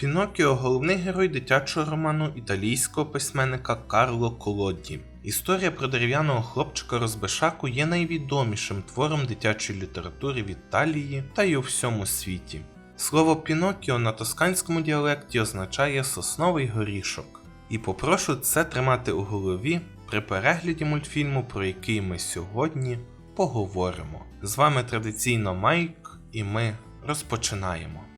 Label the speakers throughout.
Speaker 1: Пінокіо головний герой дитячого роману італійського письменника Карло Колодді. Історія про дерев'яного хлопчика Розбишаку є найвідомішим твором дитячої літератури в Італії та й у всьому світі. Слово Пінокіо на тосканському діалекті означає сосновий горішок. І попрошу це тримати у голові при перегляді мультфільму, про який ми сьогодні поговоримо. З вами традиційно Майк, і ми розпочинаємо.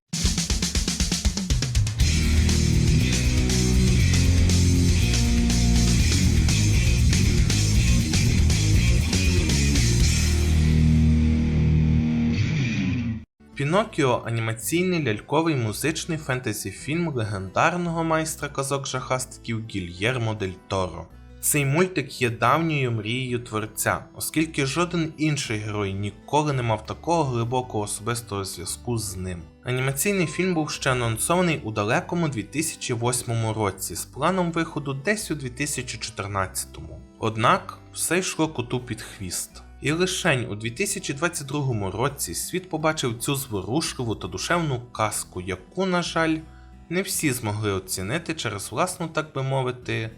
Speaker 1: Пінокіо анімаційний ляльковий музичний фентезі-фільм легендарного майстра казок жахастиків Гільєрмо Дель Торо. Цей мультик є давньою мрією творця, оскільки жоден інший герой ніколи не мав такого глибокого особистого зв'язку з ним. Анімаційний фільм був ще анонсований у далекому 2008 році з планом виходу десь у 2014. Однак все йшло коту під хвіст. І лишень у 2022 році світ побачив цю зворушливу та душевну казку, яку, на жаль, не всі змогли оцінити через власну, так би мовити,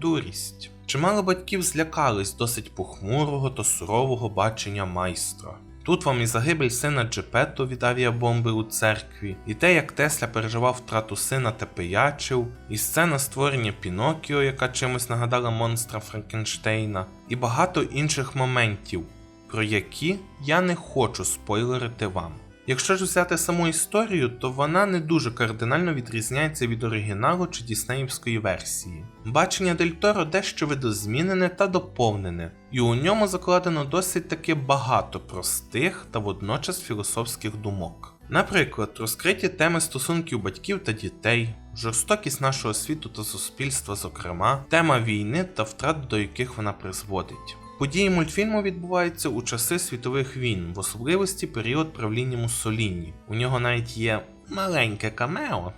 Speaker 1: дурість. Чимало батьків злякались досить похмурого та сурового бачення майстра. Тут вам і загибель сина Джепетто від авіабомби у церкві, і те, як Тесля переживав втрату сина та пиячив, і сцена створення Пінокіо, яка чимось нагадала монстра Франкенштейна, і багато інших моментів, про які я не хочу спойлерити вам. Якщо ж взяти саму історію, то вона не дуже кардинально відрізняється від оригіналу чи діснеївської версії. Бачення Дель Торо дещо видозмінене та доповнене, і у ньому закладено досить таки багато простих та водночас філософських думок. Наприклад, розкриті теми стосунків батьків та дітей, жорстокість нашого світу та суспільства, зокрема, тема війни та втрат, до яких вона призводить. Події мультфільму відбуваються у часи світових війн, в особливості період правління Муссоліні. У нього навіть є маленьке камео.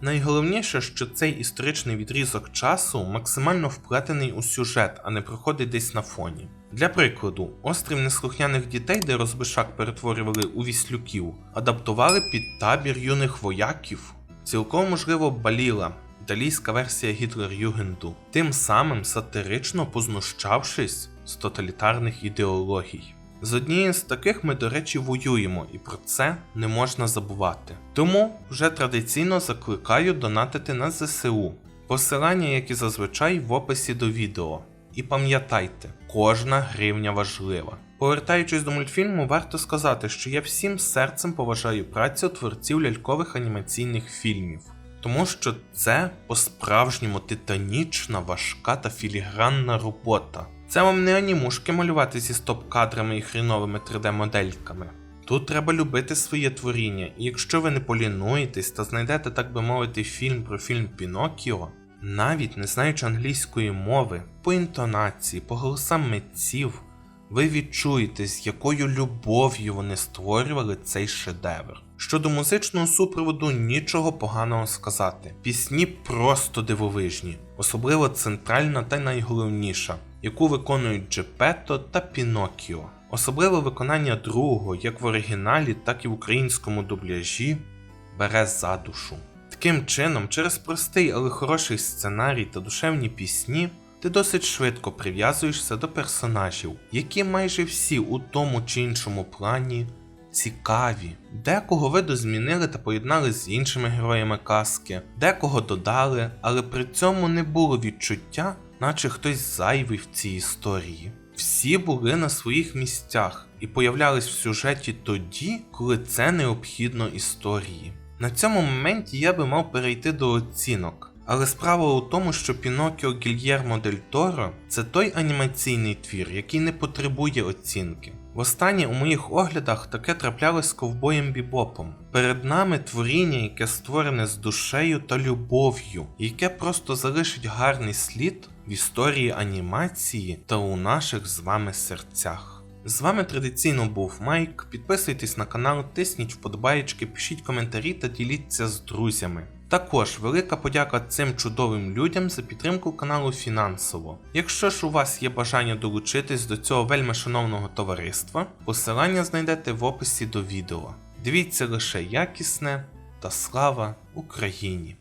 Speaker 1: Найголовніше, що цей історичний відрізок часу максимально вплетений у сюжет, а не проходить десь на фоні. Для прикладу, острів неслухняних дітей, де розбишак перетворювали у віслюків, адаптували під табір юних вояків. Цілком можливо баліла, італійська версія Гітлер-Югенду, тим самим сатирично познущавшись з тоталітарних ідеологій. З однією з таких ми, до речі, воюємо, і про це не можна забувати. Тому вже традиційно закликаю донатити на ЗСУ. Посилання, як і зазвичай, в описі до відео. І пам'ятайте, кожна гривня важлива. Повертаючись до мультфільму, варто сказати, що я всім серцем поважаю працю творців лялькових анімаційних фільмів. Тому що це по-справжньому титанічна, важка та філігранна робота. Це вам не анімушки малювати зі стоп-кадрами і хріновими 3D-модельками. Тут треба любити своє творіння, і якщо ви не полінуєтесь та знайдете, так би мовити, фільм про фільм Пінокіо, навіть не знаючи англійської мови, по інтонації, по голосам митців, ви відчуєте, з якою любов'ю вони створювали цей шедевр. Щодо музичного супроводу нічого поганого сказати. Пісні просто дивовижні, особливо центральна та найголовніша, яку виконують Джепетто та Пінокіо. Особливе виконання другого, як в оригіналі, так і в українському дубляжі, бере за душу. Таким чином, через простий, але хороший сценарій та душевні пісні, ти досить швидко прив'язуєшся до персонажів, які майже всі у тому чи іншому плані цікаві. Декого виду змінили та поєднали з іншими героями казки, декого додали, але при цьому не було відчуття, наче хтось зайвий в цій історії. Всі були на своїх місцях і появлялись в сюжеті тоді, коли це необхідно історії. На цьому моменті я би мав перейти до оцінок. Але справа у тому, що Пінокіо Гільєрмо Дель Торо це той анімаційний твір, який не потребує оцінки. Востаннє у моїх оглядах таке траплялось з ковбоєм бібопом. Перед нами творіння, яке створене з душею та любов'ю, яке просто залишить гарний слід в історії анімації та у наших з вами серцях. З вами традиційно був Майк. Підписуйтесь на канал, тисніть вподобаєчки, пишіть коментарі та діліться з друзями. Також велика подяка цим чудовим людям за підтримку каналу фінансово. Якщо ж у вас є бажання долучитись до цього вельми шановного товариства, посилання знайдете в описі до відео. Дивіться лише якісне та слава Україні!